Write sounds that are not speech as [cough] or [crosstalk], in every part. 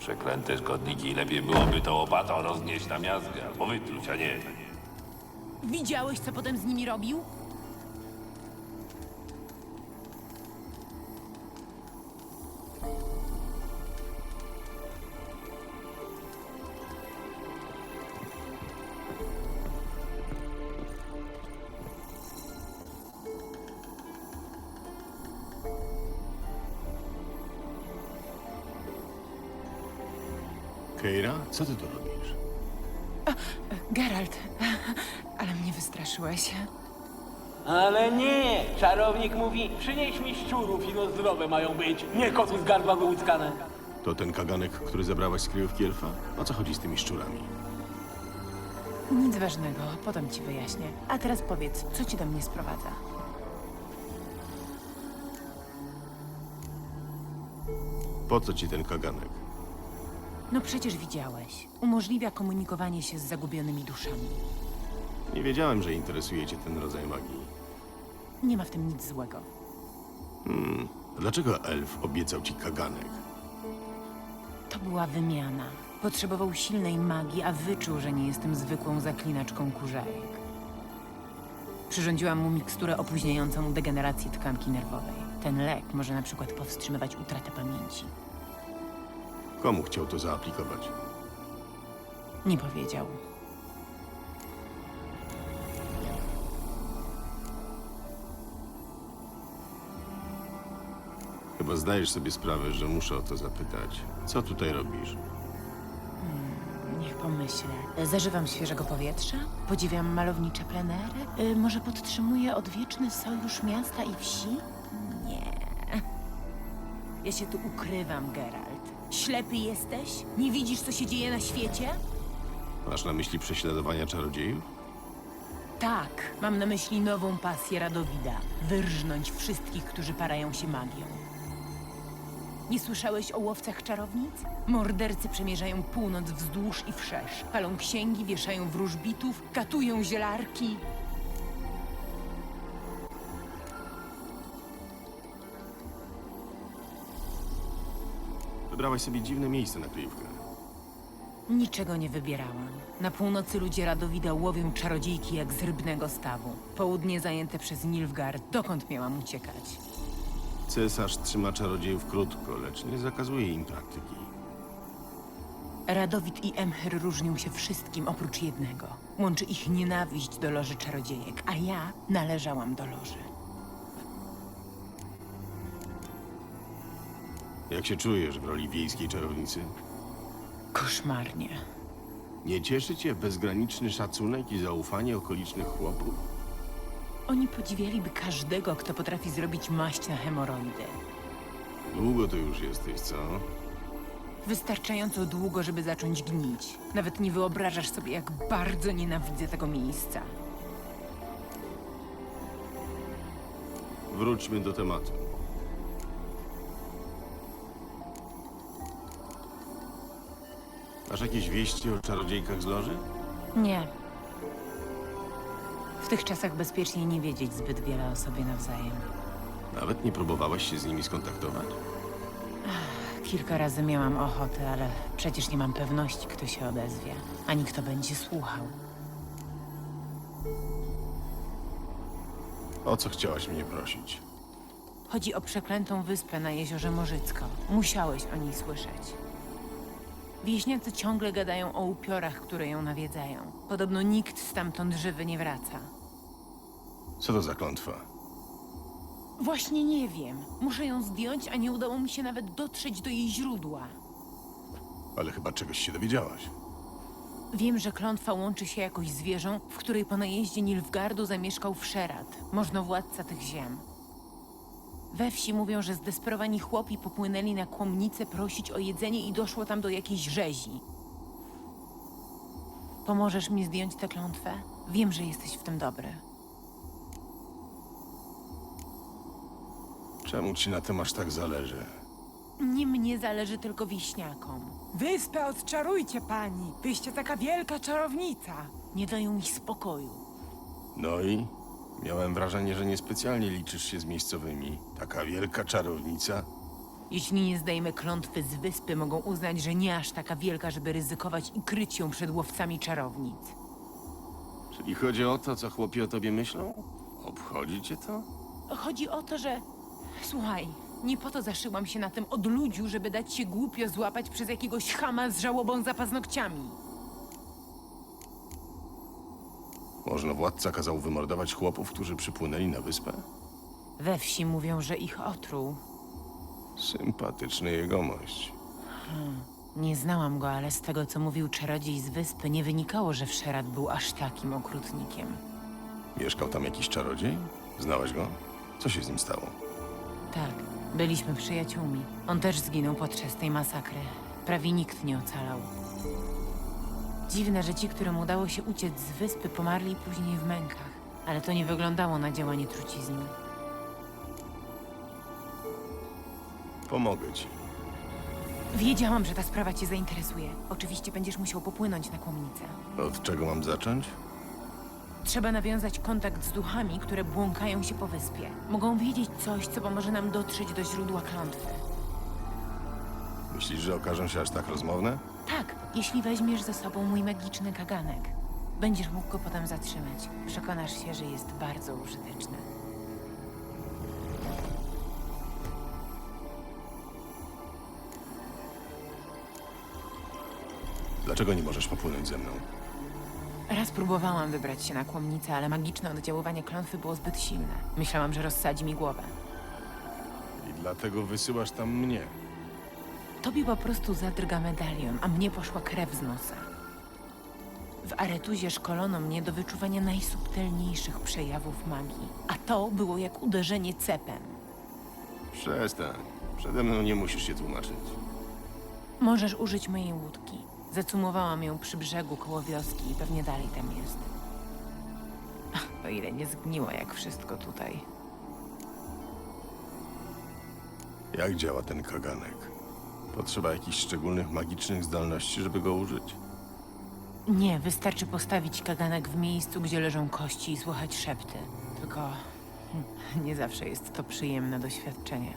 Przeklęte szkodniki, lepiej byłoby to łopatą roznieść na miazgę, albo wytruć, a nie. Widziałeś, co potem z nimi robił? Keira, co ty tu robisz? Geralt, ale mnie wystraszyłeś. Ale nie! Czarownik mówi, przynieś mi szczurów i no zdrowe mają być, nie koty z gardła wyłuckane. To ten kaganek, który zabrałaś z kryjówki elfa? O co chodzi z tymi szczurami? Nic ważnego, potem ci wyjaśnię. A teraz powiedz, co ci do mnie sprowadza? Po co ci ten kaganek? No przecież widziałeś. Umożliwia komunikowanie się z zagubionymi duszami. Nie wiedziałem, że interesuje cię ten rodzaj magii. Nie ma w tym nic złego. A Dlaczego elf obiecał ci kaganek? To była wymiana. Potrzebował silnej magii, a wyczuł, że nie jestem zwykłą zaklinaczką kurzajek. Przyrządziłam mu miksturę opóźniającą degenerację tkanki nerwowej. Ten lek może na przykład powstrzymywać utratę pamięci. Komu chciał to zaaplikować? Nie powiedział. Chyba zdajesz sobie sprawę, że muszę o to zapytać. Co tutaj robisz? Niech pomyślę. Zażywam świeżego powietrza, podziwiam malownicze plenery, y, może podtrzymuję odwieczny sojusz miasta i wsi? Ja się tu ukrywam, Geralt. Ślepy jesteś? Nie widzisz, co się dzieje na świecie? Masz na myśli prześladowania czarodziejów? Tak, mam na myśli nową pasję Radowida. Wyrżnąć wszystkich, którzy parają się magią. Nie słyszałeś o łowcach czarownic? Mordercy przemierzają północ wzdłuż i wszerz. Palą księgi, wieszają wróżbitów, katują zielarki. Wybrałaś sobie dziwne miejsce na kryjówkę. Niczego nie wybierałam. Na północy ludzie Radowida łowią czarodziejki jak z rybnego stawu. Południe zajęte przez Nilfgaard. Dokąd miałam uciekać? Cesarz trzyma czarodziejów krótko, lecz nie zakazuje im praktyki. Radowid i Emhyr różnią się wszystkim oprócz jednego. Łączy ich nienawiść do Loży Czarodziejek, a ja należałam do Loży. Jak się czujesz w roli wiejskiej czarownicy? Koszmarnie. Nie cieszy cię bezgraniczny szacunek i zaufanie okolicznych chłopów? Oni podziwialiby każdego, kto potrafi zrobić maść na hemoroidy. Długo to już jesteś, co? Wystarczająco długo, żeby zacząć gnić. Nawet nie wyobrażasz sobie, jak bardzo nienawidzę tego miejsca. Wróćmy do tematu. Masz jakieś wieści o czarodziejkach z loży? Nie. W tych czasach bezpiecznie nie wiedzieć zbyt wiele o sobie nawzajem. Nawet nie próbowałaś się z nimi skontaktować? Kilka razy miałam ochotę, ale przecież nie mam pewności, kto się odezwie, ani kto będzie słuchał. O co chciałaś mnie prosić? Chodzi o przeklętą wyspę na jeziorze Morzycko. Musiałeś o niej słyszeć. Wieśniacy ciągle gadają o upiorach, które ją nawiedzają. Podobno nikt stamtąd żywy nie wraca. Co to za klątwa? Właśnie nie wiem. Muszę ją zdjąć, a nie udało mi się nawet dotrzeć do jej źródła. Ale chyba czegoś się dowiedziałaś. Wiem, że klątwa łączy się jakoś z wieżą, w której po najeździe Nilfgardu zamieszkał Wszerat, możnowładca tych ziem. We wsi mówią, że zdesperowani chłopi popłynęli na kłomnicę prosić o jedzenie i doszło tam do jakiejś rzezi. Pomożesz mi zdjąć tę klątwę? Wiem, że jesteś w tym dobry. Czemu ci na tym aż tak zależy? Nie mnie zależy tylko wieśniakom. Wyspę odczarujcie, pani! Wyście taka wielka czarownica! Nie dają mi spokoju. No i? Miałem wrażenie, że niespecjalnie liczysz się z miejscowymi. Taka wielka czarownica. Jeśli nie zdejmę klątwy z wyspy, mogą uznać, że nie aż taka wielka, żeby ryzykować i kryć ją przed łowcami czarownic. Czyli chodzi o to, co chłopi o tobie myślą? Obchodzi cię to? Chodzi o to, że. Słuchaj, nie po to zaszyłam się na tym odludziu, żeby dać się głupio złapać przez jakiegoś chama z żałobą za paznokciami. Można władca kazał wymordować chłopów, którzy przypłynęli na wyspę? We wsi mówią, że ich otruł. Sympatyczny jegomość. Nie znałam go, ale z tego, co mówił czarodziej z wyspy, nie wynikało, że Wszerat był aż takim okrutnikiem. Mieszkał tam jakiś czarodziej? Znałaś go? Co się z nim stało? Tak, byliśmy przyjaciółmi. On też zginął podczas tej masakry. Prawie nikt nie ocalał. Dziwne, że ci, którym udało się uciec z wyspy, pomarli później w mękach. Ale to nie wyglądało na działanie trucizny. Pomogę ci. Wiedziałam, że ta sprawa cię zainteresuje. Oczywiście będziesz musiał popłynąć na kłomnicę. Od czego mam zacząć? Trzeba nawiązać kontakt z duchami, które błąkają się po wyspie. Mogą wiedzieć coś, co pomoże nam dotrzeć do źródła klątwy. Myślisz, że okażą się aż tak rozmowne? Tak, jeśli weźmiesz ze sobą mój magiczny kaganek. Będziesz mógł go potem zatrzymać. Przekonasz się, że jest bardzo użyteczny. Dlaczego nie możesz popłynąć ze mną? Raz próbowałam wybrać się na kłomnicę, ale magiczne oddziaływanie klątwy było zbyt silne. Myślałam, że rozsadzi mi głowę. I dlatego wysyłasz tam mnie. Tobie po prostu zadrga medalion, a mnie poszła krew z nosa. W Aretuzie szkolono mnie do wyczuwania najsubtelniejszych przejawów magii, a to było jak uderzenie cepem. Przestań. Przede mną nie musisz się tłumaczyć. Możesz użyć mojej łódki. Zacumowałam ją przy brzegu koło wioski i pewnie dalej tam jest. Ach, O ile nie zgniła jak wszystko tutaj. Jak działa ten kaganek? Potrzeba jakichś szczególnych magicznych zdolności, żeby go użyć? Nie, wystarczy postawić kaganek w miejscu, gdzie leżą kości i słuchać szepty. Tylko hmm, [laughs] nie zawsze jest to przyjemne doświadczenie.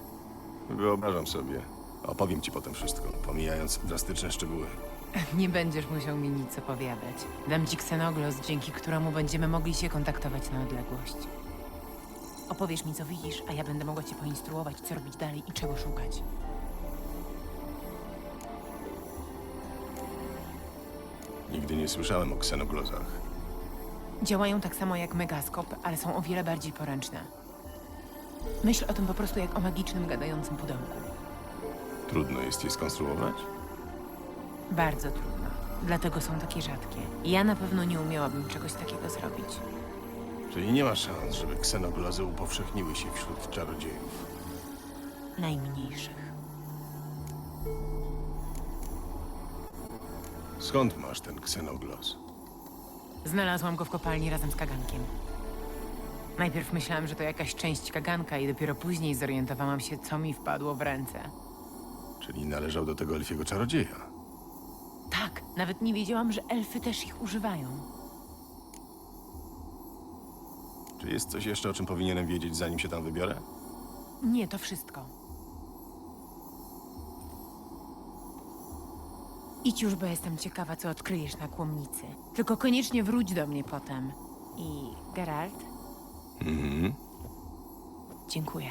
Wyobrażam sobie. Opowiem ci potem wszystko, pomijając drastyczne szczegóły. [laughs] Nie będziesz musiał mi nic opowiadać. Dam ci ksenoglos, dzięki któremu będziemy mogli się kontaktować na odległość. Opowiesz mi, co widzisz, a ja będę mogła cię poinstruować, co robić dalej i czego szukać. Nigdy nie słyszałem o ksenoglozach. Działają tak samo jak megaskop, ale są o wiele bardziej poręczne. Myśl o tym po prostu jak o magicznym, gadającym pudełku. Trudno jest je skonstruować? Bardzo trudno. Dlatego są takie rzadkie. Ja na pewno nie umiałabym czegoś takiego zrobić. Czyli nie ma szans, żeby ksenoglozy upowszechniły się wśród czarodziejów. Najmniejszych. Skąd masz ten ksenogloz? Znalazłam go w kopalni razem z kagankiem. Najpierw myślałam, że to jakaś część kaganka i dopiero później zorientowałam się, co mi wpadło w ręce. Czyli należał do tego elfiego czarodzieja. Tak, nawet nie wiedziałam, że elfy też ich używają. Czy jest coś jeszcze, o czym powinienem wiedzieć, zanim się tam wybiorę? Nie, to wszystko. Idź już, bo jestem ciekawa, co odkryjesz na kłomnicy. Tylko koniecznie wróć do mnie potem. I Geralt? Mhm. Dziękuję.